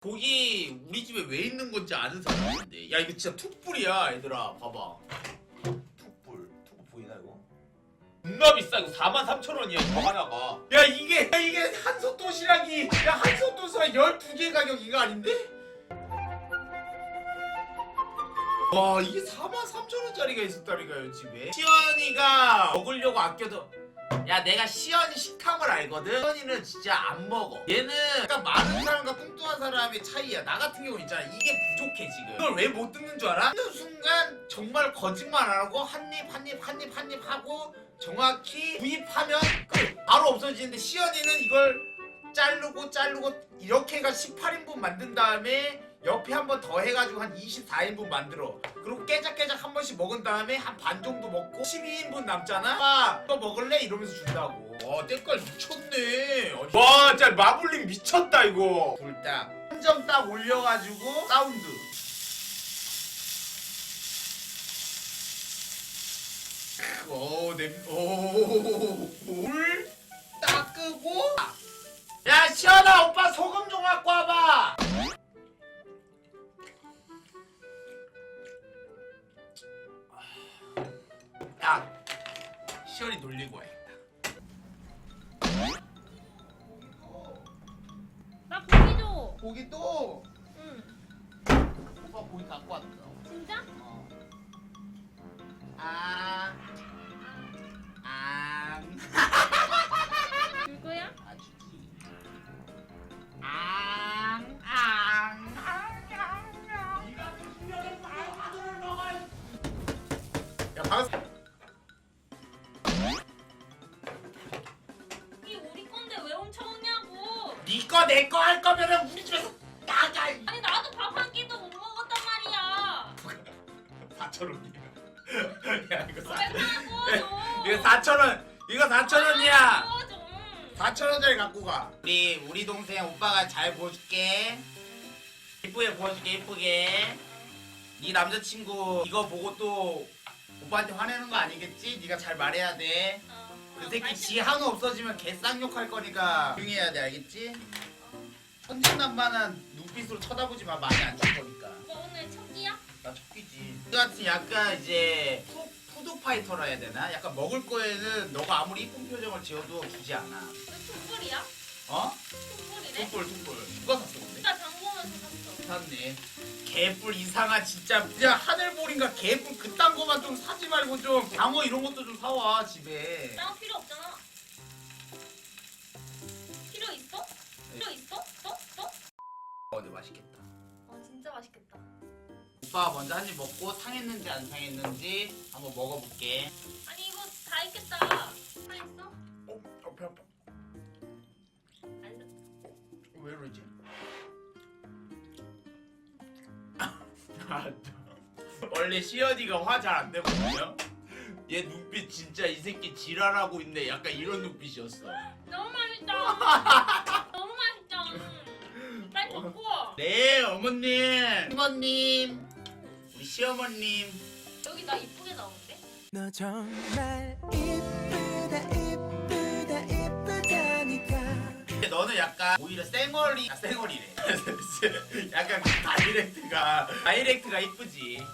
고기 우리 집에 왜 있는 건지 아는 사람인데. 야 이거 진짜 툭불이야 얘들아. 봐봐. 툭불. 툭불 보이나 이거? 겁나 비싸. 이거 4만 3천 원이야 이거 하나가. 야 이게 야, 이게 한솥 도시락이 야 한솥 도시락 12개 가격 이거 아닌데? 와 이게 4만 3천 원짜리가 있었다니까요 집에. 시연이가 먹으려고 아껴도 야 내가 시연이 식탐을 알거든. 시연이는 진짜 안 먹어. 얘는 약간 많은 사람과 뚱뚱한 사람의 차이야. 나 같은 경우 있잖아. 이게 부족해 지금. 이걸 왜 못 듣는 줄 알아? 어느 순간 정말 거짓말 안 하고 한입 한입 한입 한입 하고 정확히 구입하면 끝. 바로 없어지는데 시연이는 이걸 자르고 자르고 이렇게 해가 18인분 만든 다음에 옆에 한 번 더 해가지고 한 24인분 만들어 그리고 깨작깨작 한 번씩 먹은 다음에 한 반 정도 먹고 12인분 남잖아 아, 또 먹을래? 이러면서 준다고 와 때깔 미쳤네 와 진짜 마블링 미쳤다 이거 불딱 한점 딱 올려가지고 사운드 오, 냄, 오, 물, 딱 끄고. 야, 시연아, 오빠 고기 또. 응. 오빠 고기 갖고 왔어. 진짜? 어. 아, 아, 줄 거야? 아, 주지. 발화들을 먹어. 야, 방금 니거 내거 할 거면은 우리 집에서 나가. 아니 나도 밥 한 끼도 못 먹었단 말이야. 4천 원이야. 야, 이거 사, 왜 사고 좀. 이거 4천 원. 이거 4천 원이야. 사고 좀. 4천 원짜리 갖고 가. 우리 우리 동생 오빠가 잘 보여줄게. 이쁘게 보여줄게 이쁘게. 네 남자친구 이거 보고 또 오빠한테 화내는 거 아니겠지? 네가 잘 말해야 돼. 어, 그 새끼 지 한우 없어지면 개 쌍욕 할 거니까 조용히 해야 돼 알겠지? 천진난만한 눈빛으로 쳐다보지 마 많이 안 줄 거니까. 오빠 오늘 첫 끼야? 나 척기지. 그 같은 약간 이제 푸, 푸드 파이터라 해야 되나? 약간 먹을 거에는 너가 아무리 이쁜 표정을 지어도 주지 않아. 왜 툭불이야? 어? 툭불이네? 툭불 툭불. 누가 샀어 근데? 장 보면서 샀어. 샀네. 개뿔 이상한 진짜 그냥 하늘볼인가 개뿔 그딴 거만 좀 사지 말고 좀 장어 이런 것도 좀 사와 집에. 나 필요 없잖아. 필요 있어? 필요 있어? 또? 또? 어, 근데 맛있겠다. 어 진짜 맛있겠다. 오빠 먼저 한 입 먹고 상했는지 안 상했는지 한번 먹어볼게. 아니 이거 다 있겠다. 다 있어? 어, 어, 배 아파. 원래 시연이가 화 잘 안 내거든요. 얘 눈빛 진짜 이 새끼 지랄하고 있네. 약간 이런 눈빛이었어. 너무 맛있다. 너무 맛있다. 음. 빨리 먹고. 네, 어머님, 이모님, 우리 시어머님. 여기 나 이쁘게 나오는데? 너 정말 이쁘 오히려 쌩얼이, 아, 쌩얼이래. 약간 그 다이렉트가, 다이렉트가 이쁘지.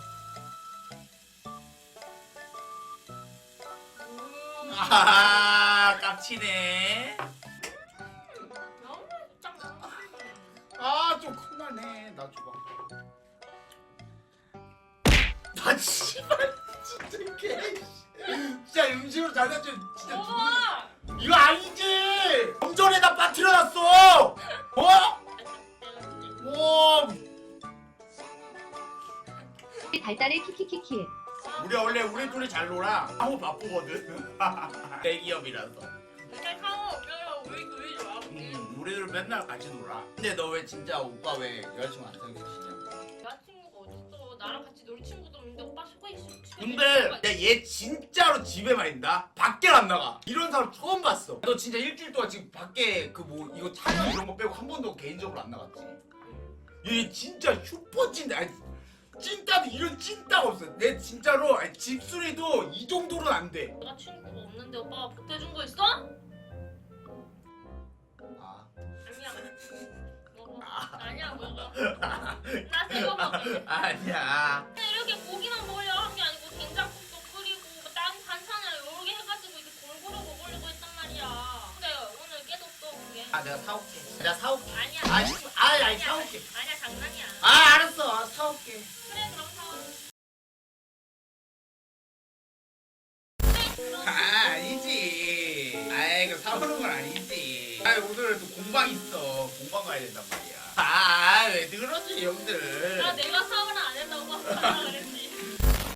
음. 아, 깝치네. 너무 맛있다. 아, 좀 큰나네. 나 줘봐. 나 씨발 진짜 개. 진짜 음식으로 장난쳐 진짜 죽는. 먹어. 이거 아니지. 엄전 에다 빠뜨려놨어. 어? 오. 달달의 키키키키. 우리 원래 우리 둘이 잘 놀아. 하고 바쁘거든. 대기업이라서. 우리 둘이 좋아. 음, 우리들 맨날 같이 놀아. 근데 너 왜 진짜 오빠 왜 여자친구 안 사귀시냐 근데 야, 얘 진짜로 집에만 있다? 밖에 안 나가. 이런 사람 처음 봤어. 너 진짜 일주일 동안 지금 밖에 그 뭐 이거 촬영 이런 거 빼고 한 번도 개인적으로 안 나갔지? 얘 진짜 슈퍼 찐따. 아니, 찐따도 이런 찐따가 없어. 내 진짜로 아니, 집수리도 이 정도는 안 돼. 여자친구가 없는데 오빠가 보태준 거 있어? 아, 아니야. 먹어. 아. 아니야. 이거. 나 새거 먹을래. 아니야 이렇게 아 내가 사올게 내가 사올게 아니야. 아, 씨, 아, 아니, 아니야, 사올게. 아니야 장난이야. 아 알았어 사올게 그래 그럼 사와. 그래 그럼. 아 아니지 아이 그 사오는 건 아니지 아 오늘 또 공방 있어 공방 가야 된단 말이야 아왜 그러지 형들 나 내가 사오라 안 했다고 막 그랬지.